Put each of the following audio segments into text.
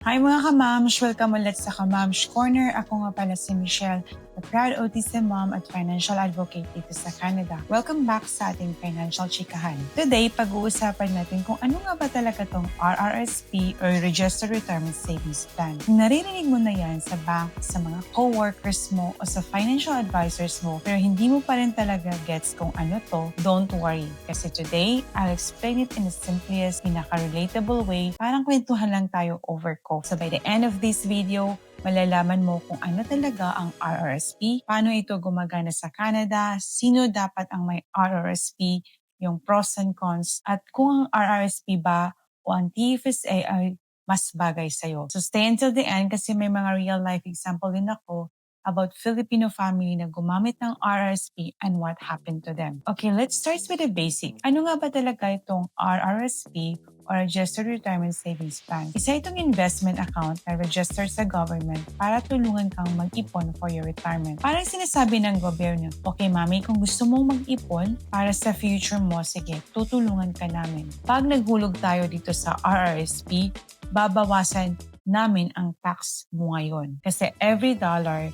Hi mga kamams! Welcome ulit sa Kamams Corner. Ako nga pala si Michelle, the proud autism mom at financial advocate dito sa Canada. Welcome back sa ating financial chikahan. Today, pag-uusapan natin kung ano nga ba talaga tong RRSP or Registered Retirement Savings Plan. Kung naririnig mo na yan sa bank, sa mga co-workers mo o sa financial advisors mo, pero hindi mo pa rin talaga gets kung ano to, don't worry. Kasi today, I'll explain it in the simplest, pinaka-relatable way. Parang kwentuhan lang tayo over ko. So by the end of this video, malalaman mo kung ano talaga ang RRSP, paano ito gumagana sa Canada, sino dapat ang may RRSP, yung pros and cons, at kung ang RRSP ba o ang TFSA ay mas bagay sa'yo. So stay until the end kasi may mga real life example din ako about Filipino family na gumamit ng RRSP and what happened to them. Okay, let's start with the basic. Ano nga ba talaga itong RRSP or Registered Retirement Savings Plan? Isa itong investment account na registered sa government para tulungan kang mag-ipon for your retirement. Parang sinasabi ng gobyerno, okay mami, kung gusto mong mag-ipon para sa future mo, sige, tutulungan ka namin. Pag naghulog tayo dito sa RRSP, babawasan namin ang tax mo ngayon. Kasi every dollar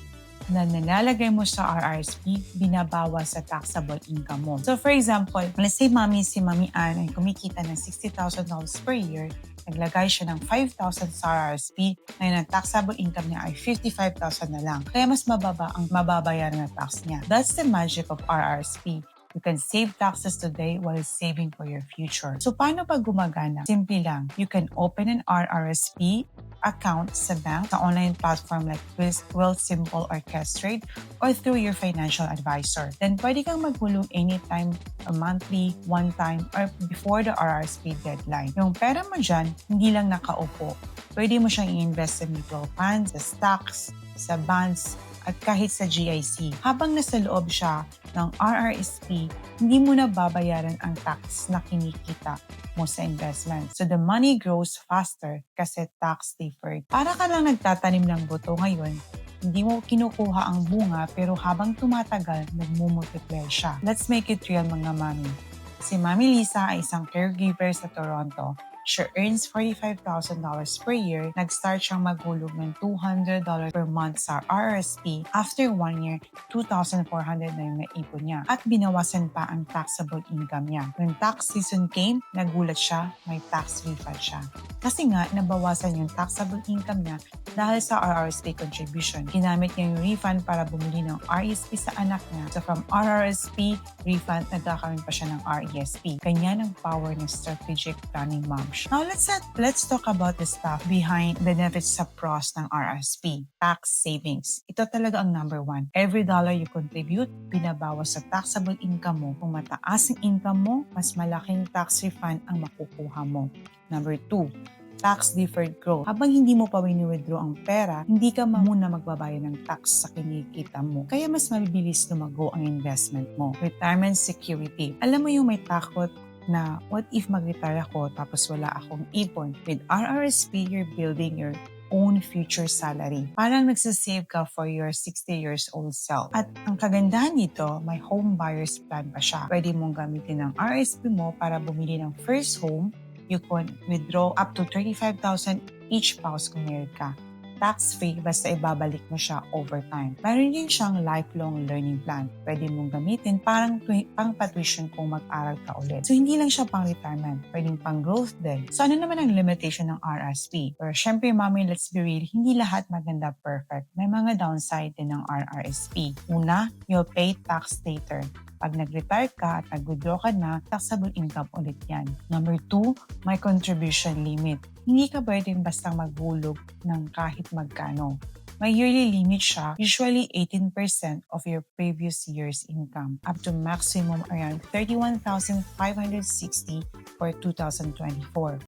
na nilalagay mo sa RRSP, binabawas sa taxable income mo. So for example, let's say mami, si Mami Ann ay kumikita ng $60,000 per year, naglagay siya ng 5,000 sa RRSP, ngayon ang taxable income niya ay 55,000 na lang. Kaya mas mababa ang mababayaran na tax niya. That's the magic of RRSP. You can save taxes today while saving for your future. So paano pag gumagana? Simple lang. You can open an RRSP account sa bank, sa online platform like Wealth Simple or Castrade, or through your financial advisor. Then pwede kang maghulog anytime, or monthly, one time, or before the RRSP deadline. Yung pera mo dyan, hindi lang nakaupo. Pwede mo siyang i-invest sa mutual funds, sa stocks, sa bonds, at kahit sa GIC. Habang nasa loob siya ng RRSP, hindi mo na babayaran ang tax na kinikita mo sa investment. So the money grows faster kasi tax deferred. Para ka lang nagtatanim ng buto ngayon, hindi mo kinukuha ang bunga pero habang tumatagal, nagmumultiply siya. Let's make it real mga mami. Si Mami Lisa ay isang caregiver sa Toronto She earns $45,000 per year. Nag-start siyang maghulog ng $200 per month sa RRSP. After one year, 2,400 na yung naipon niya. At binawasan pa ang taxable income niya. When tax season came, nagulat siya, may tax refund siya. Kasi nga, nabawasan yung taxable income niya dahil sa RRSP contribution. Ginamit niya yung refund para bumili ng RESP sa anak niya. So from RRSP refund, nagkakaroon pa siya ng RESP. Ganyan ang power ng strategic planning mom. Now, let's, let's talk about the stuff behind benefits sa pros ng RSP, tax savings. Ito talaga ang number one. Every dollar you contribute, binabawas sa taxable income mo. Kung mataas ang income mo, mas malaking tax refund ang makukuha mo. Number two, tax deferred growth. Habang hindi mo pa wini-withdraw ang pera, hindi ka muna magbabayad ng tax sa kinikita mo. Kaya mas mabilis lumago ang investment mo. Retirement security. Alam mo yung may takot na what if mag-retire ako tapos wala akong ipon? With RRSP, you're building your own future salary. Parang nagsasave ka for your 60 years old self. At ang kagandahan nito, may home buyer's plan pa siya. Pwede mong gamitin ang RSP mo para bumili ng first home. You can withdraw up to 35,000 each spouse kung meron ka tax-free basta ibabalik mo siya over time. Meron din siyang lifelong learning plan. Pwede mong gamitin parang pang tuition kung mag-aral ka ulit. So, hindi lang siya pang retirement. Pwedeng pang growth din. So, ano naman ang limitation ng RSP? Pero syempre, mami, let's be real, hindi lahat maganda perfect. May mga downside din ng RRSP. Una, you'll pay tax later. Pag nag-retire ka at nag-withdraw ka na, taxable income ulit yan. Number two, may contribution limit. Hindi ka pwedeng basta maghulog ng kahit magkano. May yearly limit siya, usually 18% of your previous year's income, up to maximum around 31,560 for 2024.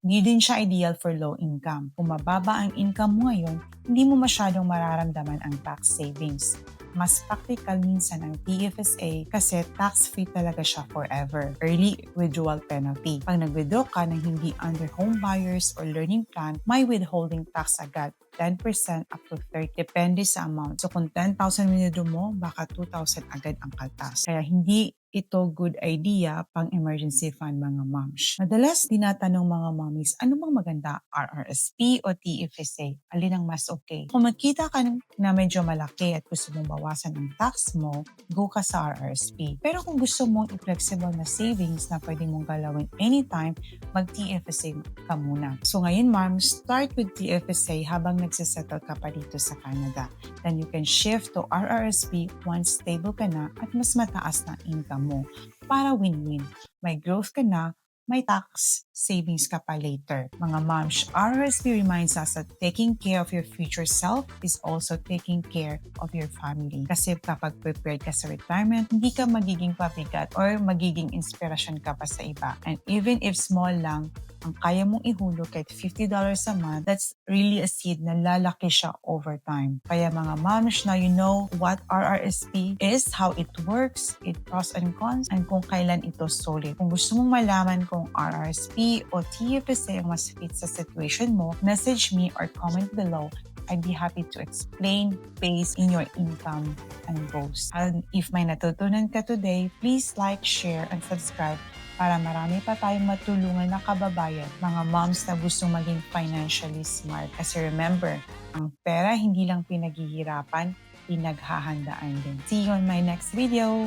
Hindi din siya ideal for low income. Kung mababa ang income mo ngayon, hindi mo masyadong mararamdaman ang tax savings mas practical minsan ang TFSA kasi tax-free talaga siya forever. Early withdrawal penalty. Pag nag-withdraw ka ng hindi under home buyers or learning plan, may withholding tax agad. 10% up to 30, depende sa amount. So kung 10,000 winido mo, baka 2,000 agad ang kaltas. Kaya hindi ito good idea pang emergency fund mga moms. Madalas tinatanong mga mommies, ano bang maganda, RRSP o TFSA? Alin ang mas okay? Kung magkita ka na medyo malaki at gusto mong bawasan ang tax mo, go ka sa RRSP. Pero kung gusto mong i-flexible na savings na pwede mong galawin anytime, mag-TFSA ka muna. So ngayon moms, start with TFSA habang nagsisettle ka pa dito sa Canada. Then you can shift to RRSP once stable ka na at mas mataas na income mo para win-win. May growth ka na, may tax savings ka pa later. Mga moms, RRSP reminds us that taking care of your future self is also taking care of your family. Kasi kapag prepared ka sa retirement, hindi ka magiging pabigat or magiging inspirasyon ka pa sa iba. And even if small lang, ang kaya mong ihulog kahit $50 a month, that's really a seed na lalaki siya over time. Kaya mga moms, now you know what RRSP is, how it works, its pros and cons, and kung kailan ito solid. Kung gusto mong malaman kung RRSP o TFSA ang mas fit sa situation mo, message me or comment below I'd be happy to explain based in your income and goals. And if may natutunan ka today, please like, share, and subscribe para marami pa tayong matulungan na kababayan, mga moms na gustong maging financially smart. Kasi remember, ang pera hindi lang pinaghihirapan, pinaghahandaan din. See you on my next video.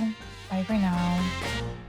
Bye for now.